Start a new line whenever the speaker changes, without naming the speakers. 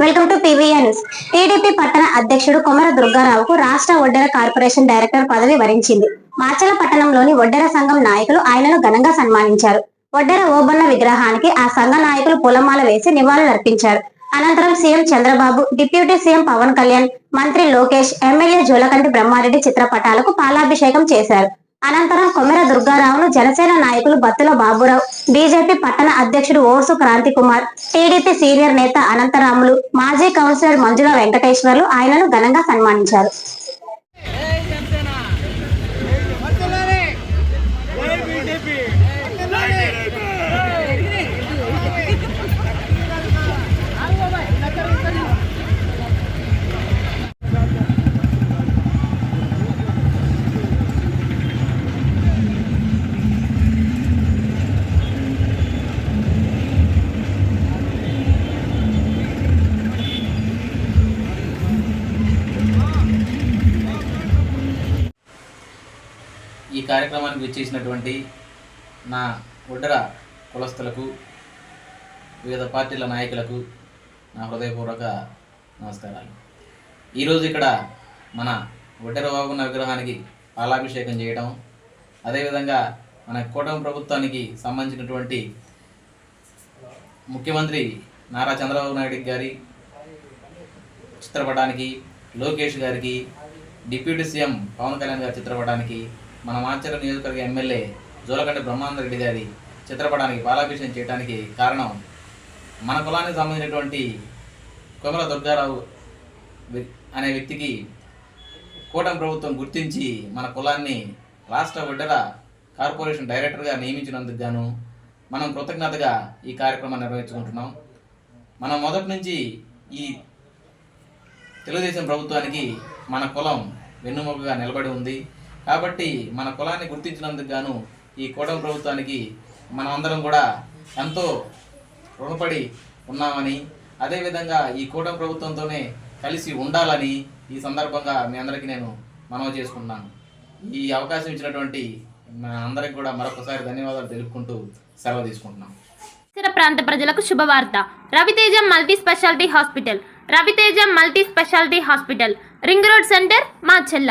Welcome to P V A news TDP పట్టణ అధ్యక్షుడు కొమర దుర్గారావుకు రాష్ట్ర ఒడ్డెర కార్పొరేషన్ డైరెక్టర్ పదవి వరించింది. మాచల పట్టణంలోని ఒడ్డెర సంఘం నాయకులు ఆయనను ఘనంగా సన్మానించారు. ఒడ్డెర ఓబన్న విగ్రహానికి ఆ సంఘ నాయకులు పూలమాల వేసి నివాళులర్పించారు అనంతరం CM Chandrababu deputy CM Pawan Kalyan మంత్రి లోకేష్ ఎమ్మెల్యే జోలకంటి బ్రహ్మారెడ్డి చిత్రపటాలకు పాలాభిషేకం చేశారు. అనంతరం కొమెర దుర్గారావును జనసేన నాయకులు బత్తుల బాబురావు బీజేపీ పట్టణ అధ్యక్షుడు ఓర్సు క్రాంతి కుమార్ టీడీపీ సీనియర్ నేత అనంతరాములు మాజీ కౌన్సిలర్ మంజుల వెంకటేశ్వర్లు ఆయనను ఘనంగా సన్మానించారు.
ఈ కార్యక్రమానికి విచ్చేసినటువంటి నా ఉడ్డర కులస్తులకు వివిధ పార్టీల నాయకులకు నా హృదయపూర్వక నమస్కారాలు. ఈరోజు ఇక్కడ మన ఉడ్డర బాబున్న విగ్రహానికి పాలాభిషేకం చేయడం అదేవిధంగా మన కూటమి ప్రభుత్వానికి సంబంధించినటువంటి ముఖ్యమంత్రి నారా చంద్రబాబు నాయుడు గారి చిత్రపటానికి లోకేష్ గారికి డిప్యూటీ సీఎం పవన్ కళ్యాణ్ గారి చిత్రపటానికి మన మాచర్ల నియోజకవర్గ ఎమ్మెల్యే జోలకంటి బ్రహ్మానంద రెడ్డి గారి చిత్రపటానికి పాలాభిషేకం చేయడానికి కారణం మన కులానికి సంబంధించినటువంటి కొమల దుర్గారావు అనే వ్యక్తికి కూటమి ప్రభుత్వం గుర్తించి మన కులాన్ని రాష్ట్ర విడ్డల కార్పొరేషన్ డైరెక్టర్గా నియమించినందుకు గాను మనం కృతజ్ఞతగా ఈ కార్యక్రమాన్ని నిర్వహించుకుంటున్నాం. మనం మొదటి నుంచి ఈ తెలుగుదేశం ప్రభుత్వానికి మన కులం వెన్నుముకగా నిలబడి ఉంది. కాబట్టి మన కులాన్ని గుర్తించినందుకు గాను ఈ కూటమి ప్రభుత్వానికి మనం అందరం కూడా ఎంతో రుణపడి ఉన్నామని అదేవిధంగా ఈ కూటమి ప్రభుత్వంతోనే కలిసి ఉండాలని ఈ సందర్భంగా మీ అందరికీ నేను మనవి చేసుకుంటున్నాను. ఈ అవకాశం ఇచ్చినటువంటి మా అందరికి కూడా మరొకసారి ధన్యవాదాలు తెలుపుకుంటూ సెలవు తీసుకుంటున్నాం.
ఇతర ప్రాంత ప్రజలకు శుభవార్త. Ravi Teja multi specialty hospital. Ravi Teja multi specialty hospital. Ring road centre మా చెల్ల.